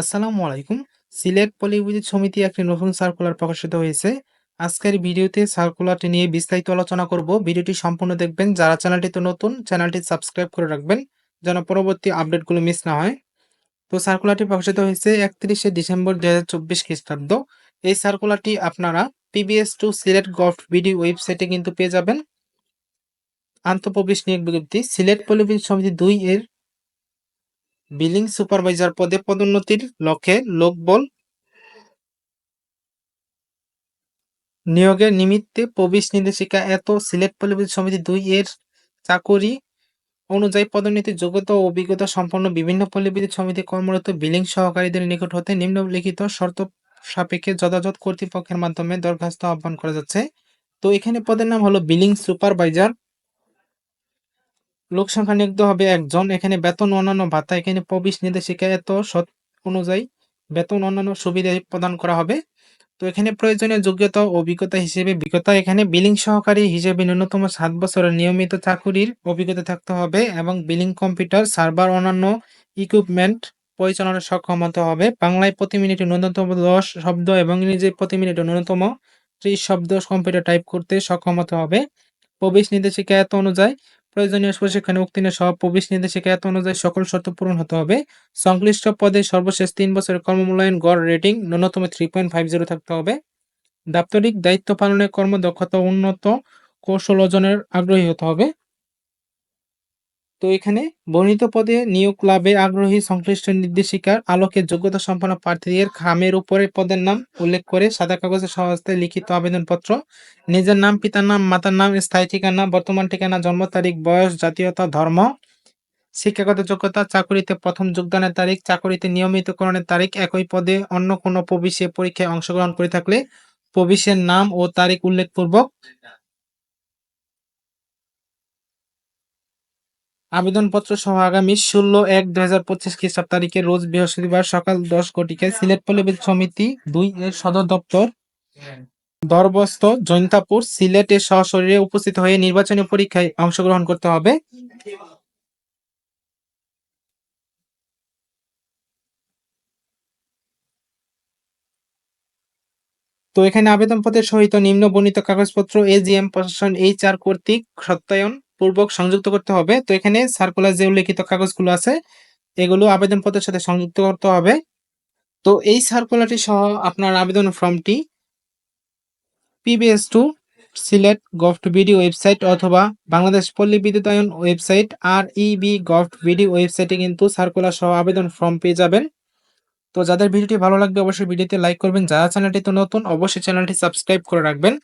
আসসালামু আলাইকুম। সিলেট পল্লী সমিতি একটি নতুন সার্কুলার প্রকাশিত হয়েছে। আজকের ভিডিওতে সার্কুলারটি নিয়ে বিস্তারিত আলোচনা করব। ভিডিওটি সম্পূর্ণ দেখবেন। যারা চ্যানেলটিতে নতুন, চ্যানেলটি সাবস্ক্রাইব করে রাখবেন, যেন পরবর্তী আপডেটগুলো মিস না হয়। তো সার্কুলারটি প্রকাশিত হয়েছে একত্রিশে ডিসেম্বর দু হাজার চব্বিশ খ্রিস্টাব্দ। এই সার্কুলারটি আপনারা PBS two Sylhet gov BD ওয়েবসাইটে কিন্তু পেয়ে যাবেন। আন্তঃপ্রবেশ নিয়োগ বিজ্ঞপ্তি, সিলেট পল্লী সমিতি দুই এর বিলিং সুপারভাইজার পদে পদোন্নতির লক্ষ্যে লোকবল নিয়োগের নিমিত্তে প্রবেশ নির্দেশিকা এত সিলেট পল্লী সমিতি দুই এর চাকরি অনুযায়ী পদোন্নতি যোগ্যতা ও অভিজ্ঞতা সম্পন্ন বিভিন্ন পল্লীবিদ্যুৎ সমিতি কর্মরত বিলিং সহকারীদের নিকট হতে নিম্নলিখিত শর্ত সাপেক্ষে যথাযথ কর্তৃপক্ষের মাধ্যমে দরখাস্ত আহ্বান করা যাচ্ছে। তো এখানে পদের নাম হলো বিলিং সুপারভাইজার লোক সংখ্যা নিয়োগ হবে একজন। এখানে বেতন অন্যান্য ভাতা, এখানে প্রবেশ নির্দেশিকা এত সৎ অনুযায়ী বেতন অন্যান্য সুবিধা প্রদান করা হবে। তো এখানে প্রয়োজনীয় যোগ্যতা অভিজ্ঞতা হিসেবে বিজ্ঞতা এখানে বিলিং সহকারী হিসেবে ন্যূনতম সাত বছরের নিয়মিত চাকুরির অভিজ্ঞতা থাকতে হবে এবং বিলিং কম্পিউটার সার্ভার অন্যান্য ইকুইপমেন্ট পরিচালনার সক্ষম হতে হবে। বাংলায় প্রতি মিনিটে ন্যূনতম দশ শব্দ এবং ইংরেজি প্রতি মিনিটে ন্যূনতম ত্রিশ শব্দ কম্পিউটার টাইপ করতে সক্ষম হতে হবে। প্রবেশ নির্দেশিকা এত অনুযায়ী প্রয়োজনীয় প্রশিক্ষণে উত্তীর্ণ সব প্রবেশ নির্দেশিকা অনুযায়ী সকল শর্ত পূরণ হতে হবে। সংশ্লিষ্ট পদে সর্বশেষ তিন বছরের কর্মমূল্যায়ন গড় রেটিং ন্যূনতম থ্রি পয়েন্ট ফাইভ জিরো থাকতে হবে। দাপ্তরিক দায়িত্ব পালনের কর্মদক্ষতা উন্নত কৌশল অর্জনের আগ্রহী হতে হবে। তো এখানে বর্ণিত পদে নিয়োগ লাভে আগ্রহী সংশ্লিষ্ট নির্দেশিকার আলোকে যোগ্যতা সম্পন্ন প্রার্থীদের খামের উপরে পদের নাম উল্লেখ করে সাদা কাগজে সহজতে লিখিত আবেদনপত্র, নিজের নাম, পিতার নাম, মাতার নাম, স্থায়ী ঠিকানা, বর্তমান ঠিকানা, জন্ম তারিখ, বয়স, জাতীয়তা, ধর্ম, শিক্ষাগত যোগ্যতা, চাকুরিতে প্রথম যোগদানের তারিখ, চাকুরিতে নিয়মিতকরণের তারিখ, একই পদে অন্য কোনো প্রবিশে পরীক্ষায় অংশগ্রহণ করে থাকলে প্রবিশের নাম ও তারিখ উল্লেখপূর্বক আবেদনপত্র সহ আগামী ষোলো এক দুই হাজার পঁচিশ খ্রিস্টাব্দ তারিখে রোজ বৃহস্পতিবার সকাল দশ ঘটিকায় সিলেট পল্লী সমিতি দুই এর সদর দপ্তর দরবস্ত জৈন্তাপুর সিলেটে সশরীরে উপস্থিত হয়ে নির্বাচনী পরীক্ষায় অংশগ্রহণ করতে হবে। তো এখানে আবেদনপত্রের সহিত নিম্ন বর্ণিত কাগজপত্র এজিএম প্রশাসন এইচ আর কর্তৃক সত্যায়ন পূর্বক সংযুক্ত করতে হবে। তো এখানে সার্কুলার যে উল্লেখিত কাগজগুলো আছে, এগুলো আবেদনপত্রের সাথে সংযুক্ত করতে হবে। তো এই সার্কুলারটি সহ আপনার আবেদন ফর্মটি PBS two Sylhet gov two BD website অথবা Bangladesh Palli Bidyutayan website R EB gov two BD ওয়েবসাইটে কিন্তু সার্কুলার সহ আবেদন ফর্ম পেয়ে যাবেন। তো যাদের ভিডিওটি ভালো লাগবে অবশ্যই ভিডিওতে লাইক করবেন। যারা চ্যানেলটি তো নতুন, অবশ্যই চ্যানেলটি সাবস্ক্রাইব করে রাখবেন।